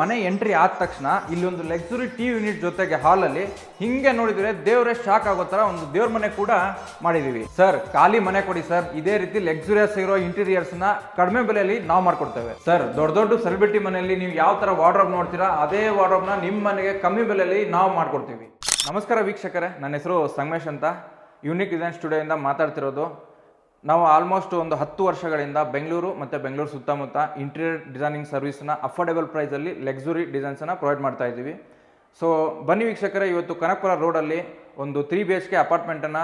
ಮನೆ ಎಂಟ್ರಿ ಆದ ತಕ್ಷಣ ಇಲ್ಲಿ ಒಂದು ಲಕ್ಸುರಿ ಟಿ ಯೂನಿಟ್ ಜೊತೆಗೆ ಹಾಲಲ್ಲಿ ಹಿಂಗೆ ನೋಡಿದ್ರೆ ದೇವರೇ ಶಾಕ್ ಆಗೋ ತರ ಒಂದು ದೇವ್ರ ಮನೆ ಕೂಡ ಮಾಡಿದೀವಿ ಸರ್ ಖಾಲಿ ಮನೆ ಕೊಡಿ ಸರ್ ಇದೇ ರೀತಿ ಲಕ್ಸುರಿಯಸ್ ಇರೋ ಇಂಟೀರಿಯರ್ಸ್ನ ಕಡಿಮೆ ಬೆಲೆಯಲ್ಲಿ ನಾವು ಮಾಡ್ಕೊಡ್ತೇವೆ. ಸರ್ ದೊಡ್ಡ ದೊಡ್ಡ ಸೆಲೆಬ್ರಿಟಿ ಮನೆಯಲ್ಲಿ ನೀವು ಯಾವ ತರ ವಾರ್ಡ್ರೋಬ್ ನೋಡ್ತೀರಾ, ಅದೇ ವಾರ್ಡ್ರೋಬ್ನ ನಿಮ್ಮ ಮನೆಗೆ ಕಮ್ಮಿ ಬೆಲೆಯಲ್ಲಿ ನಾವು ಮಾಡ್ಕೊಡ್ತೀವಿ. ನಮಸ್ಕಾರ ವೀಕ್ಷಕರೇ. ನನ್ನ ಹೆಸರು ಸಂಗಮೇಶ್ ಅಂತ. ಯೂನಿಕ್ ಡಿಸೈನ್ ಸ್ಟುಡಿಯೋಯಿಂದ ಮಾತಾಡ್ತಿರೋದು. ನಾವು ಆಲ್ಮೋಸ್ಟ್ ಒಂದು ಹತ್ತು ವರ್ಷಗಳಿಂದ ಬೆಂಗಳೂರು ಮತ್ತು ಬೆಂಗಳೂರು ಸುತ್ತಮುತ್ತ ಇಂಟೀರಿಯರ್ ಡಿಸೈನಿಂಗ್ ಸರ್ವಿಸ್ನ ಅಫೋರ್ಡೆಬಲ್ ಪ್ರೈಸಲ್ಲಿ ಲಕ್ಸುರಿ ಡಿಸೈನ್ಸನ್ನು ಪ್ರೊವೈಡ್ ಮಾಡ್ತಾ ಇದ್ದೀವಿ. ಸೊ ಬನ್ನಿ ವೀಕ್ಷಕರೇ, ಇವತ್ತು ಕನಕಪುರ ರೋಡಲ್ಲಿ ಒಂದು ತ್ರೀ ಬಿ ಎಚ್ ಕೆ ಅಪಾರ್ಟ್ಮೆಂಟನ್ನು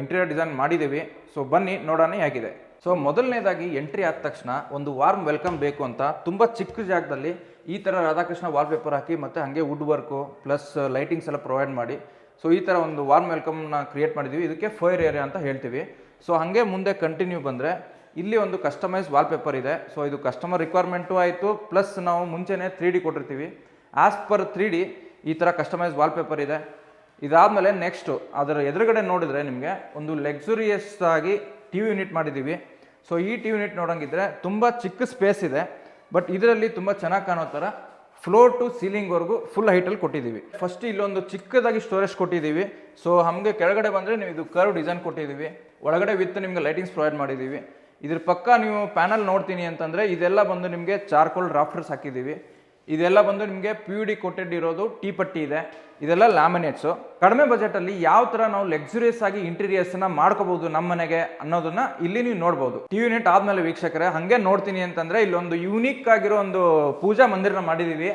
ಇಂಟೀರಿಯರ್ ಡಿಸೈನ್ ಮಾಡಿದ್ದೀವಿ. ಸೊ ಬನ್ನಿ, ನೋಡೋಣ ಹೇಗಿದೆ. ಸೊ ಮೊದಲನೇದಾಗಿ ಎಂಟ್ರಿ ಆದ ತಕ್ಷಣ ಒಂದು ವಾರ್ಮ್ ವೆಲ್ಕಮ್ ಬೇಕು ಅಂತ ತುಂಬ ಚಿಕ್ಕ ಜಾಗದಲ್ಲಿ ಈ ಥರ ರಾಧಾಕೃಷ್ಣ ವಾಲ್ಪೇಪರ್ ಹಾಕಿ ಮತ್ತು ಹಾಗೆ ವುಡ್ ವರ್ಕು ಪ್ಲಸ್ ಲೈಟಿಂಗ್ಸ್ ಎಲ್ಲ ಪ್ರೊವೈಡ್ ಮಾಡಿ. ಸೊ ಈ ಥರ ಒಂದು ವಾರ್ಮ್ ವೆಲ್ಕಮ್ನ ಕ್ರಿಯೇಟ್ ಮಾಡಿದ್ದೀವಿ. ಇದಕ್ಕೆ ಫೈರ್ ಏರಿಯಾ ಅಂತ ಹೇಳ್ತೀವಿ. ಸೊ ಹಾಗೆ ಮುಂದೆ ಕಂಟಿನ್ಯೂ ಬಂದರೆ, ಇಲ್ಲಿ ಒಂದು ಕಸ್ಟಮೈಸ್ ವಾಲ್ಪೇಪರ್ ಇದೆ. ಸೊ ಇದು ಕಸ್ಟಮರ್ ರಿಕ್ವೈರ್ಮೆಂಟು ಆಯಿತು ಪ್ಲಸ್ ನಾವು ಮುಂಚೆನೇ ತ್ರೀ ಡಿ ಕೊಟ್ಟಿರ್ತೀವಿ. ಆ್ಯಸ್ ಪರ್ ತ್ರೀ ಡಿ ಈ ಥರ ಕಸ್ಟಮೈಸ್ ವಾಲ್ಪೇಪರ್ ಇದೆ. ಇದಾದಮೇಲೆ ನೆಕ್ಸ್ಟು ಅದರ ಎದುರುಗಡೆ ನೋಡಿದರೆ ನಿಮಗೆ ಒಂದು ಲೆಕ್ಸುರಿಯಸ್ ಆಗಿ ಟಿ ವಿ ಯೂನಿಟ್ ಮಾಡಿದ್ದೀವಿ. ಸೊ ಈ ಟಿ ಯೂನಿಟ್ ನೋಡೋಂಗಿದ್ರೆ ತುಂಬ ಚಿಕ್ಕ ಸ್ಪೇಸ್ ಇದೆ ಬಟ್ ಇದರಲ್ಲಿ ತುಂಬ ಚೆನ್ನಾಗಿ ಕಾಣೋ ಥರ ಫ್ಲೋರ್ ಟು ಸೀಲಿಂಗ್ವರೆಗೂ ಫುಲ್ ಹೈಟಲ್ಲಿ ಕೊಟ್ಟಿದ್ದೀವಿ. ಫಸ್ಟ್ ಇಲ್ಲೊಂದು ಚಿಕ್ಕದಾಗಿ ಸ್ಟೋರೇಜ್ ಕೊಟ್ಟಿದ್ದೀವಿ. ಸೊ ನಮಗೆ ಕೆಳಗಡೆ ಬಂದರೆ ನೀವು ಇದು ಕರ್ವ್ ಡಿಸೈನ್ ಕೊಟ್ಟಿದ್ದೀವಿ. ಒಳಗಡೆ ವಿತ್ ನಿಮಗೆ ಲೈಟಿಂಗ್ಸ್ ಪ್ರೊವೈಡ್ ಮಾಡಿದ್ದೀವಿ. ಇದ್ರ ಪಕ್ಕ ನೀವು ಪ್ಯಾನಲ್ ನೋಡ್ತೀನಿ ಅಂತಂದರೆ ಇದೆಲ್ಲ ಬಂದು ನಿಮಗೆ ಚಾರ್ಕೋಲ್ ರಾಫ್ಟರ್ಸ್ ಹಾಕಿದ್ದೀವಿ. ಇದೆಲ್ಲ ಬಂದು ನಿಮಗೆ ಪಿ ಯು ಡಿ ಕೊಟೆಡ್ ಇರೋದು ಟೀ ಪಟ್ಟಿ ಇದೆ. ಇದೆಲ್ಲ ಲ್ಯಾಮಿನೇಟ್ಸು ಕಡಿಮೆ ಬಜೆಟಲ್ಲಿ ಯಾವ ಥರ ನಾವು ಲಕ್ಸುರಿಯಸ್ ಆಗಿ ಇಂಟೀರಿಯರ್ಸ್ನ ಮಾಡ್ಕೋಬಹುದು ನಮ್ಮ ಮನೆಗೆ ಅನ್ನೋದನ್ನ ಇಲ್ಲಿ ನೀವು ನೋಡ್ಬೋದು. ಟಿ ಯೂನಿಟ್ ಆದಮೇಲೆ ವೀಕ್ಷಕರೇ, ಹಾಗೆ ನೋಡ್ತೀನಿ ಅಂತಂದ್ರೆ ಇಲ್ಲೊಂದು ಯೂನಿಕ್ ಆಗಿರೋ ಒಂದು ಪೂಜಾ ಮಂದಿರನ ಮಾಡಿದೀವಿ.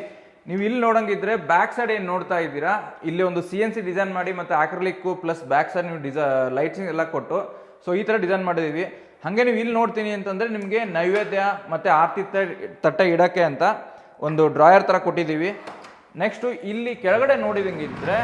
ನೀವು ಇಲ್ಲಿ ನೋಡಂಗಿದ್ರೆ ಬ್ಯಾಕ್ ಸೈಡ್ ಏನು ನೋಡ್ತಾ ಇದ್ದೀರಾ? ಇಲ್ಲಿ ಒಂದು ಸಿ ಎನ್ ಸಿ ಡಿಸೈನ್ ಮಾಡಿ ಮತ್ತು ಆಕ್ರಲಿಕ್ಕು ಪ್ಲಸ್ ಬ್ಯಾಕ್ ಸೈಡ್ ನೀವು ಡಿಸ ಲೈಟ್ಸಿಂಗ್ ಎಲ್ಲ ಕೊಟ್ಟು ಸೊ ಈ ಥರ ಡಿಸೈನ್ ಮಾಡಿದೀವಿ. ಹಾಗೆ ನೀವು ಇಲ್ಲಿ ನೋಡ್ತೀನಿ ಅಂತಂದರೆ ನಿಮಗೆ ನೈವೇದ್ಯ ಮತ್ತು ಆರ್ತಿ ತಟ್ಟೆ ಇಡೋಕ್ಕೆ ಅಂತ ಒಂದು ಡ್ರಾಯರ್ ಥರ ಕೊಟ್ಟಿದ್ದೀವಿ. ನೆಕ್ಸ್ಟು ಇಲ್ಲಿ ಕೆಳಗಡೆ ನೋಡಿದಂಗಿದ್ರೆ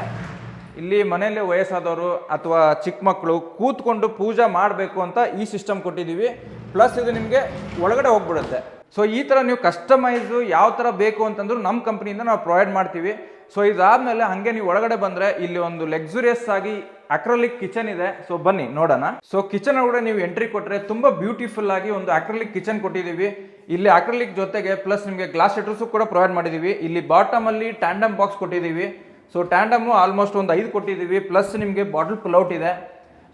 ಇಲ್ಲಿ ಮನೆಯಲ್ಲಿ ವಯಸ್ಸಾದವರು ಅಥವಾ ಚಿಕ್ಕ ಮಕ್ಕಳು ಕೂತ್ಕೊಂಡು ಪೂಜೆ ಮಾಡಬೇಕು ಅಂತ ಈ ಸಿಸ್ಟಮ್ ಕೊಟ್ಟಿದ್ದೀವಿ. ಪ್ಲಸ್ ಇದು ನಿಮಗೆ ಒಳಗಡೆ ಹೋಗ್ಬಿಡುತ್ತೆ. ಸೊ ಈ ಥರ ನೀವು ಕಸ್ಟಮೈಸು ಯಾವ ಥರ ಬೇಕು ಅಂತಂದ್ರೂ ನಮ್ಮ ಕಂಪ್ನಿಯಿಂದ ನಾವು ಪ್ರೊವೈಡ್ ಮಾಡ್ತೀವಿ. ಸೊ ಇದಾದಮೇಲೆ ಹಾಗೆ ನೀವು ಒಳಗಡೆ ಬಂದರೆ ಇಲ್ಲಿ ಒಂದು ಲಕ್ಸುರಿಯಸ್ ಆಗಿ ಅಕ್ರಲಿಕ್ ಕಿಚನ್ ಇದೆ. ಸೊ ಬನ್ನಿ, ನೋಡೋಣ. ಸೊ ಕಿಚನ್ ಒಳಗಡೆ ನೀವು ಎಂಟ್ರಿ ಕೊಟ್ಟರೆ ತುಂಬ ಬ್ಯೂಟಿಫುಲ್ ಆಗಿ ಒಂದು ಅಕ್ರಲಿಕ್ ಕಿಚನ್ ಕೊಟ್ಟಿದ್ದೀವಿ. ಇಲ್ಲಿ ಅಕ್ರಲಿಕ್ ಜೊತೆಗೆ ಪ್ಲಸ್ ನಿಮಗೆ ಗ್ಲಾಸ್ ಶಟರ್ಸು ಕೂಡ ಪ್ರೊವೈಡ್ ಮಾಡಿದ್ದೀವಿ ಇಲ್ಲಿ ಬಾಟಮ್ ಅಲ್ಲಿ ಟ್ಯಾಂಡಮ್ ಬಾಕ್ಸ್ ಕೊಟ್ಟಿದ್ದೀವಿ ಸೊ ಟ್ಯಾಂಡಮು ಆಲ್ಮೋಸ್ಟ್ ಒಂದು ಐದು ಕೊಟ್ಟಿದ್ದೀವಿ ಪ್ಲಸ್ ನಿಮಗೆ ಬಾಟಲ್ ಪುಲ್ಔಟ್ ಇದೆ.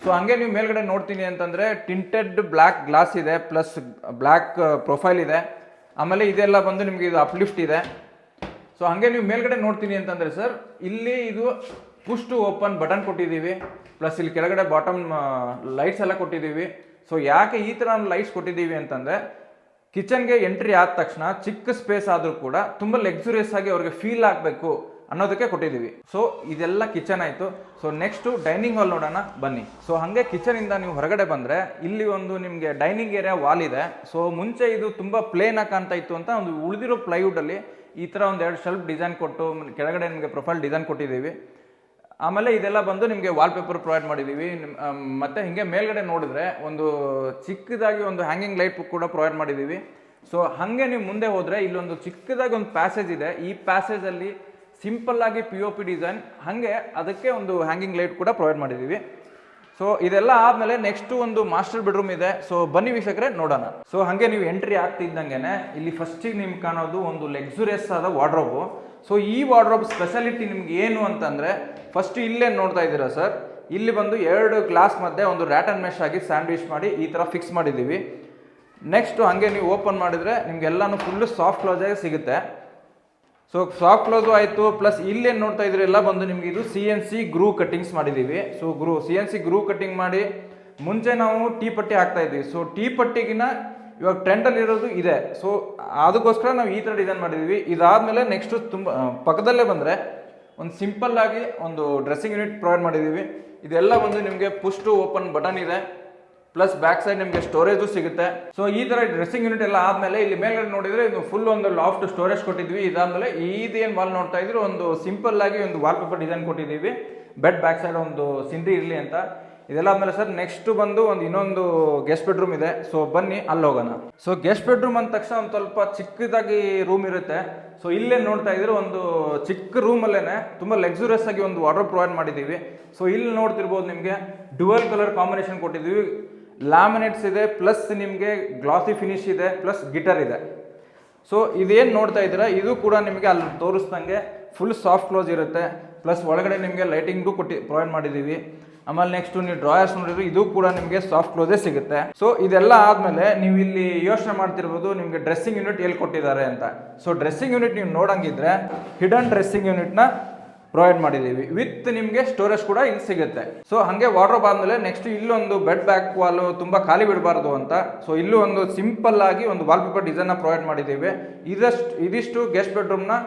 ಸೊ ಹಂಗೆ ನೀವು ಮೇಲ್ಗಡೆ ನೋಡ್ತೀನಿ ಅಂತಂದರೆ ಟಿಂಟೆಡ್ ಬ್ಲ್ಯಾಕ್ ಗ್ಲಾಸ್ ಇದೆ. ಪ್ಲಸ್ ಬ್ಲ್ಯಾಕ್ ಪ್ರೊಫೈಲ್ ಇದೆ. ಆಮೇಲೆ ಇದೆಲ್ಲ ಬಂದು ನಿಮಗೆ ಇದು ಅಪ್ಲಿಫ್ಟ್ ಇದೆ. ಸೊ ಹಂಗೆ ನೀವು ಮೇಲ್ಗಡೆ ನೋಡ್ತೀನಿ ಅಂತಂದರೆ ಸರ್ ಇಲ್ಲಿ ಇದು ಪುಷ್ ಟು ಓಪನ್ ಬಟನ್ ಕೊಟ್ಟಿದ್ದೀವಿ ಪ್ಲಸ್ ಇಲ್ಲಿ ಕೆಳಗಡೆ ಬಾಟಮ್ ಲೈಟ್ಸ್ ಎಲ್ಲ ಕೊಟ್ಟಿದ್ದೀವಿ ಸೊ ಯಾಕೆ ಈ ಥರ ಲೈಟ್ಸ್ ಕೊಟ್ಟಿದ್ದೀವಿ ಅಂತಂದರೆ ಕಿಚನ್ಗೆ ಎಂಟ್ರಿ ಆದ ತಕ್ಷಣ ಚಿಕ್ಕ ಸ್ಪೇಸ್ ಆದರೂ ಕೂಡ ತುಂಬ ಲಕ್ಸುರಿಯಸ್ ಆಗಿ ಅವ್ರಿಗೆ ಫೀಲ್ ಆಗಬೇಕು ಅನ್ನೋದಕ್ಕೆ ಕೊಟ್ಟಿದ್ದೀವಿ. ಸೊ ಇದೆಲ್ಲ ಕಿಚನ್ ಆಯಿತು. ಸೊ ನೆಕ್ಸ್ಟು ಡೈನಿಂಗ್ ಹಾಲ್ ನೋಡೋಣ, ಬನ್ನಿ. ಸೊ ಹಾಗೆ ಕಿಚನಿಂದ ನೀವು ಹೊರಗಡೆ ಬಂದರೆ ಇಲ್ಲಿ ಒಂದು ನಿಮಗೆ ಡೈನಿಂಗ್ ಏರಿಯಾ ವಾಲ್ ಇದೆ. ಸೊ ಮುಂಚೆ ಇದು ತುಂಬ ಪ್ಲೇನಾಗಿ ಕಾಣ್ತಾ ಇತ್ತು ಅಂತ ಒಂದು ಉಳಿದಿರೋ ಪ್ಲೈವುಡಲ್ಲಿ ಈ ಥರ ಒಂದು ಎರಡು ಶೆಲ್ಫ್ ಡಿಸೈನ್ ಕೊಟ್ಟು, ಕೆಳಗಡೆ ನಿಮಗೆ ಪ್ರೊಫೈಲ್ ಡಿಸೈನ್ ಕೊಟ್ಟಿದ್ದೀವಿ. ಆಮೇಲೆ ಇದೆಲ್ಲ ಬಂದು ನಿಮಗೆ ವಾಲ್ಪೇಪರ್ ಪ್ರೊವೈಡ್ ಮಾಡಿದ್ದೀವಿ ಮತ್ತು ಹಿಂಗೆ ಮೇಲ್ಗಡೆ ನೋಡಿದ್ರೆ ಒಂದು ಚಿಕ್ಕದಾಗಿ ಒಂದು ಹ್ಯಾಂಗಿಂಗ್ ಲೈಟ್ ಕೂಡ ಪ್ರೊವೈಡ್ ಮಾಡಿದ್ದೀವಿ ಸೊ ಹಾಗೆ ನೀವು ಮುಂದೆ ಹೋದರೆ ಇಲ್ಲೊಂದು ಚಿಕ್ಕದಾಗಿ ಒಂದು ಪ್ಯಾಸೇಜ್ ಇದೆ. ಈ ಪ್ಯಾಸೇಜಲ್ಲಿ ಸಿಂಪಲ್ ಆಗಿ ಪಿ ಒ ಪಿ ಡಿಸೈನ್ ಹಾಗೆ ಅದಕ್ಕೆ ಒಂದು ಹ್ಯಾಂಗಿಂಗ್ ಲೈಟ್ ಕೂಡ ಪ್ರೊವೈಡ್ ಮಾಡಿದ್ದೀವಿ ಸೊ ಇದೆಲ್ಲ ಆದಮೇಲೆ ನೆಕ್ಸ್ಟ್ ಒಂದು ಮಾಸ್ಟರ್ ಬೆಡ್ರೂಮ್ ಇದೆ. ಸೊ ಬನ್ನಿ ವೀಕ್ಷಕರೆ, ನೋಡೋಣ. ಸೊ ಹಾಗೆ ನೀವು ಎಂಟ್ರಿ ಆಗ್ತಿದ್ದಂಗೆ ಇಲ್ಲಿ ಫಸ್ಟಿಗೆ ನಿಮ್ಗೆ ಕಾಣೋದು ಒಂದು ಲಕ್ಸುರಿಯಸ್ ಆದ ವಾರ್ಡ್ರೋಬು ಸೊ ಈ ವಾರ್ಡ್ರೋಬ್ ಸ್ಪೆಷಾಲಿಟಿ ನಿಮ್ಗೆ ಏನು ಅಂತಂದರೆ ಫಸ್ಟ್ ಇಲ್ಲೇ ನೋಡ್ತಾ ಇದ್ದೀರಾ ಸರ್ ಇಲ್ಲಿ ಬಂದು ಎರಡು ಗ್ಲಾಸ್ ಮಧ್ಯೆ ಒಂದು ರ್ಯಾಟ್ ಆ್ಯಂಡ್ ಮೆಶ್ ಆಗಿ ಸ್ಯಾಂಡ್ವಿಚ್ ಮಾಡಿ ಈ ಥರ ಫಿಕ್ಸ್ ಮಾಡಿದ್ದೀವಿ. ನೆಕ್ಸ್ಟು ಹಾಗೆ ನೀವು ಓಪನ್ ಮಾಡಿದರೆ ನಿಮಗೆಲ್ಲನೂ ಫುಲ್ಲು ಸಾಫ್ಟ್ ಕ್ಲೋಸ್ ಆಗಿ ಸಿಗುತ್ತೆ. ಸೊ ಸಾಫ್ಟ್ ಕ್ಲೋಸು ಆಯಿತು ಪ್ಲಸ್ ಇಲ್ಲೇನು ನೋಡ್ತಾ ಇದ್ರೆಲ್ಲ ಎಲ್ಲ ಬಂದು ನಿಮಗೆ ಇದು C N C groove cuttings ಮಾಡಿದ್ದೀವಿ. So groove C N C groove cutting ಮಾಡಿ ಮುಂಚೆ ನಾವು ಟೀ ಪಟ್ಟಿ ಹಾಕ್ತಾ ಇದ್ವಿ. ಸೊ ಟೀ ಪಟ್ಟಿಗಿನ ಇವಾಗ ಟ್ರೆಂಡಲ್ಲಿ ಇರೋದು ಇದೆ. ಸೊ ಅದಕ್ಕೋಸ್ಕರ ನಾವು ಈ ಥರ ಡಿಸೈನ್ ಮಾಡಿದ್ದೀವಿ ಇದಾದಮೇಲೆ ನೆಕ್ಸ್ಟು ತುಂಬ ಪಕ್ಕದಲ್ಲೇ ಬಂದರೆ ಒಂದು ಸಿಂಪಲ್ ಆಗಿ ಒಂದು ಡ್ರೆಸ್ಸಿಂಗ್ ಯೂನಿಟ್ ಪ್ರೊವೈಡ್ ಮಾಡಿದ್ದೀವಿ ಇದೆಲ್ಲ ಬಂದು ನಿಮಗೆ ಪುಷ್ ಟು ಓಪನ್ ಬಟನ್ ಇದೆ. ಪ್ಲಸ್ ಬ್ಯಾಕ್ ಸೈಡ್ ನಿಮಗೆ ಸ್ಟೋರೇಜು ಸಿಗುತ್ತೆ. ಸೊ ಈ ಥರ ಡ್ರೆಸ್ಸಿಂಗ್ ಯೂನಿಟ್ ಎಲ್ಲ ಆದಮೇಲೆ ಇಲ್ಲಿ ಮೇಲ್ಗಡೆ ನೋಡಿದರೆ ಇದು ಫುಲ್ ಒಂದು ಲಾಫ್ಟ್ ಸ್ಟೋರೇಜ್ ಕೊಟ್ಟಿದ್ವಿ. ಇದಾದಮೇಲೆ ಇದೇನು ವಾಲ್ ನೋಡ್ತಾ ಇದ್ರು. ಒಂದು ಸಿಂಪಲ್ ಆಗಿ ಒಂದು ವಾಲ್ ಪೇಪರ್ ಡಿಸೈನ್ ಕೊಟ್ಟಿದ್ದೀವಿ. ಬೆಡ್ ಬ್ಯಾಕ್ ಸೈಡ್ ಒಂದು ಸಿಂಧಿ ಇರಲಿ ಅಂತ. ಇದೆಲ್ಲ ಆದ್ಮೇಲೆ ಸರ್ ನೆಕ್ಸ್ಟ್ ಬಂದು ಒಂದು ಇನ್ನೊಂದು ಗೆಸ್ಟ್ ಬೆಡ್ರೂಮ್ ಇದೆ. ಸೊ ಬನ್ನಿ, ಅಲ್ಲಿ ಹೋಗೋಣ. ಸೊ ಗೆಸ್ಟ್ ಬೆಡ್ರೂಮ್ ಅಂದ ತಕ್ಷಣ ಒಂದು ಸ್ವಲ್ಪ ಚಿಕ್ಕದಾಗಿ ರೂಮ್ ಇರುತ್ತೆ. ಸೊ ಇಲ್ಲೇ ನೋಡ್ತಾ ಇದ್ರೆ ಒಂದು ಚಿಕ್ಕ ರೂಮಲ್ಲೇ ತುಂಬ ಲಕ್ಸುರಿಯಸ್ ಆಗಿ ಒಂದು ವಾರ್ಡ್ರೋಬ್ ಪ್ರೊವೈಡ್ ಮಾಡಿದ್ದೀವಿ. ಸೊ ಇಲ್ಲಿ ನೋಡ್ತಿರ್ಬೋದು ನಿಮಗೆ ಡುವಲ್ ಕಲರ್ ಕಾಂಬಿನೇಷನ್ ಕೊಟ್ಟಿದ್ದೀವಿ. ಲ್ಯಾಮಿನೇಟ್ಸ್ ಇದೆ ಪ್ಲಸ್ ನಿಮಗೆ ಗ್ಲಾಸಿ ಫಿನಿಶ್ ಇದೆ ಪ್ಲಸ್ ಗಿಟರ್ ಇದೆ. ಸೊ ಇದೇನು ನೋಡ್ತಾ ಇದ್ದೀರಾ? ಇದು ಕೂಡ ನಿಮಗೆ ಅಲ್ಲಿ ತೋರಿಸ್ದಂಗೆ ಫುಲ್ ಸಾಫ್ಟ್ ಕ್ಲೋಸ್ ಇರುತ್ತೆ. ಪ್ಲಸ್ ಒಳಗಡೆ ನಿಮಗೆ ಲೈಟಿಂಗು ಕೊಟ್ಟು ಪ್ರೊವೈಡ್ ಮಾಡಿದ್ದೀವಿ. ಆಮೇಲೆ ನೆಕ್ಸ್ಟ್ ನೀವು ಡ್ರಾಯರ್ಸ್ ನೋಡಿದ್ರೆ ಇದು ಕೂಡ ನಿಮಗೆ ಸಾಫ್ಟ್ ಕ್ಲೋಸೇ ಸಿಗುತ್ತೆ. ಸೊ ಇದೆಲ್ಲ ಆದಮೇಲೆ ನೀವು ಇಲ್ಲಿ ಯೋಚನೆ ಮಾಡ್ತಿರ್ಬೋದು, ನಿಮಗೆ ಡ್ರೆಸ್ಸಿಂಗ್ ಯೂನಿಟ್ ಎಲ್ಲಿ ಕೊಟ್ಟಿದ್ದಾರೆ ಅಂತ. ಸೊ ಡ್ರೆಸ್ಸಿಂಗ್ ಯೂನಿಟ್ ನೀವು ನೋಡಂಗಿದ್ರೆ ಹಿಡನ್ ಡ್ರೆಸ್ಸಿಂಗ್ ಯೂನಿಟ್ನ ಪ್ರೊವೈಡ್ ಮಾಡಿದ್ದೀವಿ. ವಿತ್ ನಿಮಗೆ ಸ್ಟೋರೇಜ್ ಕೂಡ ಇಲ್ಲಿ ಸಿಗುತ್ತೆ. ಸೊ ಹಾಗೆ ವಾರ್ಡ್ರೋಬ್ ಆದಮೇಲೆ ನೆಕ್ಸ್ಟ್ ಇಲ್ಲೊಂದು ಬೆಡ್ ಬ್ಯಾಕ್ ವಾಲು ತುಂಬ ಖಾಲಿ ಬಿಡಬಾರ್ದು ಅಂತ. ಸೊ ಇಲ್ಲೂ ಒಂದು ಸಿಂಪಲ್ ಆಗಿ ಒಂದು ವಾಲ್ಪೇಪರ್ ಡಿಸೈನ್ನ ಪ್ರೊವೈಡ್ ಮಾಡಿದ್ದೀವಿ. ಇದಷ್ಟು, ಇದಿಷ್ಟು ಗೆಸ್ಟ್ ಬೆಡ್ರೂಮ್ನ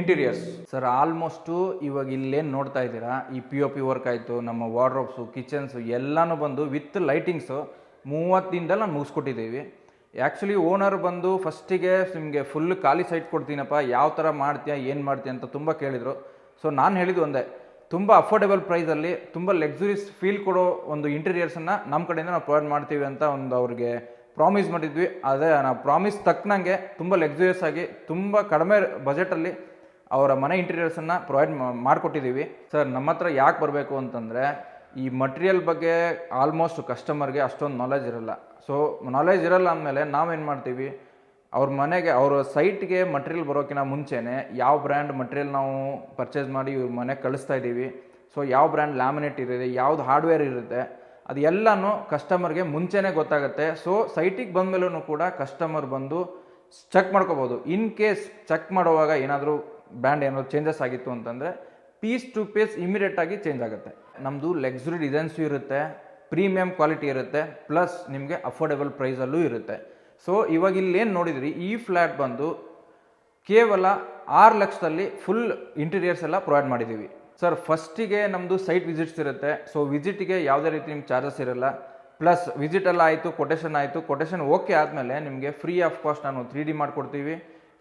ಇಂಟೀರಿಯರ್ಸ್ ಸರ್ ಆಲ್ಮೋಸ್ಟು ಇವಾಗ ಇಲ್ಲೇನು ನೋಡ್ತಾ ಇದ್ದೀರಾ? ಈ ಪಿ ಒ ಪಿ ವರ್ಕ್ ಆಯಿತು, ನಮ್ಮ ವಾರ್ಡ್ರೋಬ್ಸು ಕಿಚನ್ಸು ಎಲ್ಲನೂ ಬಂದು ವಿತ್ ಲೈಟಿಂಗ್ಸು ದಿನದಲ್ಲಿ ನಾವು ಮುಗಿಸ್ಕೊಟ್ಟಿದ್ದೀವಿ. ಆ್ಯಕ್ಚುಲಿ ಓನರ್ ಬಂದು ಫಸ್ಟಿಗೆ ನಿಮಗೆ ಫುಲ್ ಖಾಲಿ ಸೈಟ್ ಕೊಡ್ತೀನಪ್ಪ, ಯಾವ ಥರ ಮಾಡ್ತೀಯಾ, ಏನು ಮಾಡ್ತೀಯ ಅಂತ ತುಂಬ ಕೇಳಿದರು. ಸೊ ನಾನು ಹೇಳಿದ್ದು ಒಂದೇ, ತುಂಬ ಅಫೋರ್ಡೆಬಲ್ ಪ್ರೈಸಲ್ಲಿ ತುಂಬ ಲಕ್ಸುರೀಸ್ ಫೀಲ್ ಕೊಡೋ ಒಂದು ಇಂಟೀರಿಯರ್ಸನ್ನು ನಮ್ಮ ಕಡೆಯಿಂದ ನಾವು ಪ್ರೊವೈಡ್ ಮಾಡ್ತೀವಿ ಅಂತ ಒಂದು ಅವ್ರಿಗೆ ಪ್ರಾಮಿಸ್ ಮಾಡಿದ್ವಿ. ಅದೇ, ನಾವು ಪ್ರಾಮಿಸ್ ತಕ್ಕನಂಗೆ ತುಂಬ ಲಕ್ಸುರಿಯಸ್ ಆಗಿ, ತುಂಬ ಕಡಿಮೆ ಬಜೆಟಲ್ಲಿ ಅವರ ಮನೆ ಇಂಟೀರಿಯರ್ಸನ್ನು ಪ್ರೊವೈಡ್ ಮಾಡಿಕೊಟ್ಟಿದ್ದೀವಿ ಸರ್ ನಮ್ಮ ಹತ್ರ ಯಾಕೆ ಬರಬೇಕು ಅಂತಂದರೆ, ಈ ಮಟೀರಿಯಲ್ ಬಗ್ಗೆ ಆಲ್ಮೋಸ್ಟ್ ಕಸ್ಟಮರ್ಗೆ ಅಷ್ಟೊಂದು ನಾಲೆಜ್ ಇರಲ್ಲ. ಸೊ ನಾಲೆಜ್ ಇರಲ್ಲ ಅಂದಮೇಲೆ ನಾವೇನು ಮಾಡ್ತೀವಿ, ಅವ್ರ ಮನೆಗೆ, ಅವರ ಸೈಟ್ಗೆ ಮಟೀರಿಯಲ್ ಬರೋಕ್ಕಿಂತ ಮುಂಚೆನೇ ಯಾವ ಬ್ರ್ಯಾಂಡ್ ಮಟೀರಿಯಲ್ ನಾವು ಪರ್ಚೇಸ್ ಮಾಡಿ ಇವ್ರ ಮನೆಗೆ ಕಳಿಸ್ತಾ ಇದ್ದೀವಿ. ಸೊ ಯಾವ ಬ್ರ್ಯಾಂಡ್ ಲ್ಯಾಮಿನೇಟ್ ಇರುತ್ತೆ ಯಾವ್ದು ಹಾರ್ಡ್ವೇರ್ ಇರುತ್ತೆ ಅದು ಎಲ್ಲನೂ ಕಸ್ಟಮರ್ಗೆ ಮುಂಚೆನೇ ಗೊತ್ತಾಗುತ್ತೆ. ಸೊ ಸೈಟಿಗೆ ಬಂದಮೇಲೂ ಕೂಡ ಕಸ್ಟಮರ್ ಬಂದು ಚೆಕ್ ಮಾಡ್ಕೋಬೋದು. ಇನ್ ಕೇಸ್ ಚೆಕ್ ಮಾಡುವಾಗ ಏನಾದರೂ ಬ್ರ್ಯಾಂಡ್ ಏನೋ ಚೇಂಜಸ್ ಆಗಿತ್ತು ಅಂತಂದರೆ ಪೀಸ್ ಟು ಪೀಸ್ ಇಮಿಡಿಯೇಟಾಗಿ ಚೇಂಜ್ ಆಗುತ್ತೆ. ನಮ್ಮದು ಲಕ್ಸುರಿ ಡಿಸೈನ್ಸು ಇರುತ್ತೆ ಪ್ರೀಮಿಯಂ ಕ್ವಾಲಿಟಿ ಇರುತ್ತೆ ಪ್ಲಸ್ ನಿಮಗೆ ಅಫೋರ್ಡೆಬಲ್ ಪ್ರೈಸಲ್ಲೂ ಇರುತ್ತೆ. ಸೊ ಇವಾಗ ಇಲ್ಲೇನು ನೋಡಿದ್ರಿ, ಈ ಫ್ಲ್ಯಾಟ್ ಬಂದು ಕೇವಲ ಆರು ಲಕ್ಷದಲ್ಲಿ ಫುಲ್ ಇಂಟೀರಿಯರ್ಸ್ ಎಲ್ಲ ಪ್ರೊವೈಡ್ ಮಾಡಿದ್ದೀವಿ ಸರ್ ಫಸ್ಟಿಗೆ ನಮ್ಮದು ಸೈಟ್ ವಿಸಿಟ್ಸ್ ಇರುತ್ತೆ. ಸೊ ವಿಸಿಟಿಗೆ ಯಾವುದೇ ರೀತಿ ನಿಮ್ಮ ಚಾರ್ಜಸ್ ಇರಲ್ಲ. ಪ್ಲಸ್ ವಿಸಿಟ್ ಎಲ್ಲ ಆಯಿತು ಕೊಟೇಷನ್ ಆಯಿತು ಕೊಟೇಶನ್ ಓಕೆ ಆದಮೇಲೆ ನಿಮಗೆ ಫ್ರೀ ಆಫ್ ಕಾಸ್ಟ್ ನಾನು ತ್ರೀ ಡಿ ಮಾಡಿಕೊಡ್ತೀವಿ.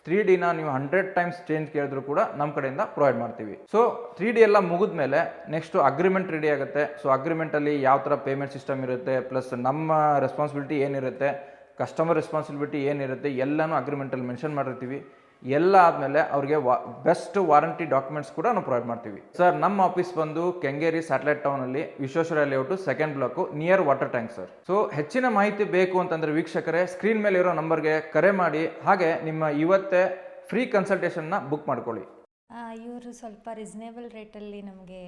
ತ್ರೀ ಡಿನ ನೀವು ಹಂಡ್ರೆಡ್ ಟೈಮ್ಸ್ ಚೇಂಜ್ ಕೇಳಿದ್ರು ಕೂಡ ನಮ್ಮ ಕಡೆಯಿಂದ ಪ್ರೊವೈಡ್ ಮಾಡ್ತೀವಿ. ಸೊ ತ್ರೀ ಡಿ ಎಲ್ಲ ಮುಗಿದ್ಮೇಲೆ ನೆಕ್ಸ್ಟ್ ಅಗ್ರಿಮೆಂಟ್ ರೆಡಿ ಆಗುತ್ತೆ. ಸೊ ಅಗ್ರಿಮೆಂಟಲ್ಲಿ ಯಾವ ಥರ ಪೇಮೆಂಟ್ ಸಿಸ್ಟಮ್ ಇರುತ್ತೆ ಪ್ಲಸ್ ನಮ್ಮ ರೆಸ್ಪಾನ್ಸಿಬಿಲಿಟಿ ಏನಿರುತ್ತೆ ಕಸ್ಟಮರ್ ರೆಸ್ಪಾನ್ಸಿಬಿಲಿಟಿ ಏನಿರುತ್ತೆ, ಎಲ್ಲನೂ ಅಗ್ರಿಮೆಂಟಲ್ಲಿ ಮೆನ್ಷನ್ ಮಾಡಿರ್ತೀವಿ. ಎಲ್ಲ ಆದಮೇಲೆ ಅವ್ರಿಗೆ ವಾ ಬೆಸ್ಟ್ ವಾರಂಟಿ ಡಾಕ್ಯುಮೆಂಟ್ಸ್ ಕೂಡ ನಾವು ಪ್ರೊವೈಡ್ ಮಾಡ್ತೀವಿ. ಸರ್ ನಮ್ಮ ಆಫೀಸ್ ಬಂದು Kengeri satellite ಟೌನಲ್ಲಿ Vishweshwara layout second block near water tank sir so ಹೆಚ್ಚಿನ ಮಾಹಿತಿ ಬೇಕು ಅಂತಂದರೆ ವೀಕ್ಷಕರೇ ಸ್ಕ್ರೀನ್ ಮೇಲೆ ಇರೋ ನಂಬರ್ಗೆ ಕರೆ ಮಾಡಿ, ಹಾಗೆ ನಿಮ್ಮ ಇವತ್ತೇ ಫ್ರೀ ಕನ್ಸಲ್ಟೇಷನ್ನ ಬುಕ್ ಮಾಡ್ಕೊಳ್ಳಿ. ಇವರು ಸ್ವಲ್ಪ ರೀಸ್ನೇಬಲ್ ರೇಟಲ್ಲಿ ನಮಗೆ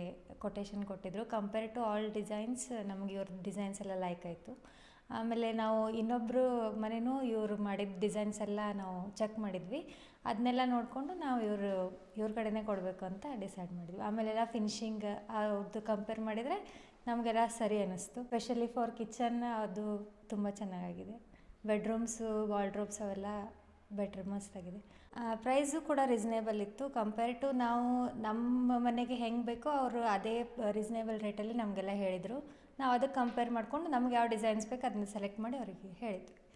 ಕೊಟೇಶನ್ ಕೊಟ್ಟಿದ್ದರು ಕಂಪೇರ್ ಟು ಆಲ್ ಡಿಸೈನ್ಸ್ ನಮಗೆ ಇವ್ರ ಡಿಸೈನ್ಸ್ ಎಲ್ಲ ಲೈಕ್ ಆಯಿತು. ಆಮೇಲೆ ನಾವು ಇನ್ನೊಬ್ಬರು ಮನೆಯೂ ಇವರು ಮಾಡಿದ ಡಿಸೈನ್ಸ್ ಎಲ್ಲ ನಾವು ಚೆಕ್ ಮಾಡಿದ್ವಿ. ಅದನ್ನೆಲ್ಲ ನೋಡಿಕೊಂಡು ನಾವು ಇವರು, ಇವ್ರ ಕಡೆನೇ ಕೊಡಬೇಕು ಅಂತ ಡಿಸೈಡ್ ಮಾಡಿದ್ವಿ. ಆಮೇಲೆಲ್ಲ ಫಿನಿಶಿಂಗ್ ಅವ್ರದ್ದು ಕಂಪೇರ್ ಮಾಡಿದರೆ ನಮಗೆಲ್ಲ ಸರಿ ಅನ್ನಿಸ್ತು. ಸ್ಪೆಷಲಿ ಫಾರ್ ಕಿಚನ್ ಅದು ತುಂಬ ಚೆನ್ನಾಗಿದೆ ಬೆಡ್ರೂಮ್ಸು ವಾಲ್ಡ್ರೋಬ್ಸ್ ಅವೆಲ್ಲ ಬೆಟ್ರ್ ಮಸ್ತಾಗಿದೆ ಪ್ರೈಸು ಕೂಡ ರೀಸ್ನೇಬಲ್ ಇತ್ತು. ಕಂಪೇರ್ ಟು ನಾವು ನಮ್ಮ ಮನೆಗೆ ಹೆಂಗೆ ಬೇಕೋ ಅವರು ಅದೇ ರೀಸನೇಬಲ್ ರೇಟಲ್ಲಿ ನಮಗೆಲ್ಲ ಹೇಳಿದರು. ನಾವು ಅದಕ್ಕೆ ಕಂಪೇರ್ ಮಾಡಿಕೊಂಡು ನಮ್ಗೆ ಯಾವ ಡಿಸೈನ್ಸ್ ಬೇಕು ಅದನ್ನ ಸೆಲೆಕ್ಟ್ ಮಾಡಿ ಅವರಿಗೆ ಹೇಳಿದ್ವಿ.